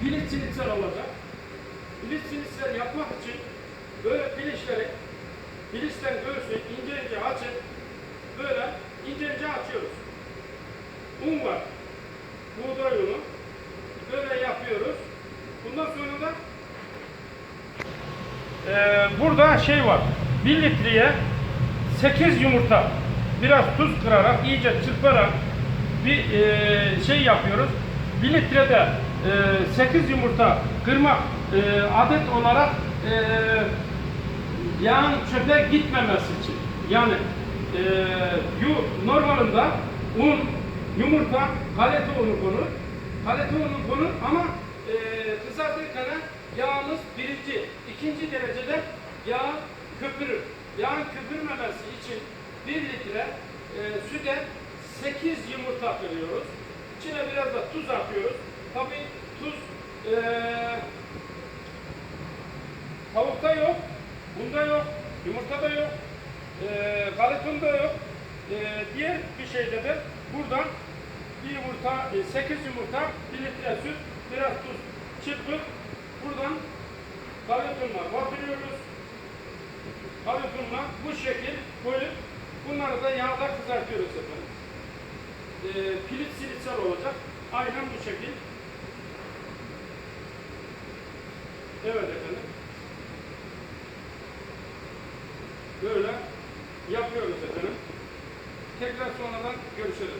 piliç silitsel olacak. Piliç silitsel yapmak için böyle piliçleri piliçten göğsü ince ince açıp böyle ince ince açıyoruz. Un var. Buğday unu. Böyle yapıyoruz. Bundan sonra da Ee, burada şey var. 1 litreye 8 yumurta biraz tuz kırarak iyice çırparak bir e, şey yapıyoruz. 1 litrede e, 8 yumurta kırma e, adet olarak e, yağın çöpe gitmemesi için. Yani e, yu, normalinde un, yumurta, galeta unu konur. Galeta unu konur ama e, kızartırken yağımız birinci, ikinci derecede yağ köpürür. Yağın köpürmemesi için 1 litre e, süte 8 yumurta kırıyoruz. İçine biraz da tuz atıyoruz. Tabi tuz e, tavukta yok, bunda yok, yumurtada yok, e, galetunda yok. E, diğer bir şeyde de buradan bir yumurta, 8 yumurta, 1 litre süt, biraz tuz çırpıp buradan galetonla batırıyoruz. Galetonla bu şekil koyup bunları da yağda kızartıyoruz efendim. E, pilit silitsel olacak. Aynen bu şekil. Evet efendim. Böyle yapıyoruz efendim. Tekrar sonradan görüşürüz.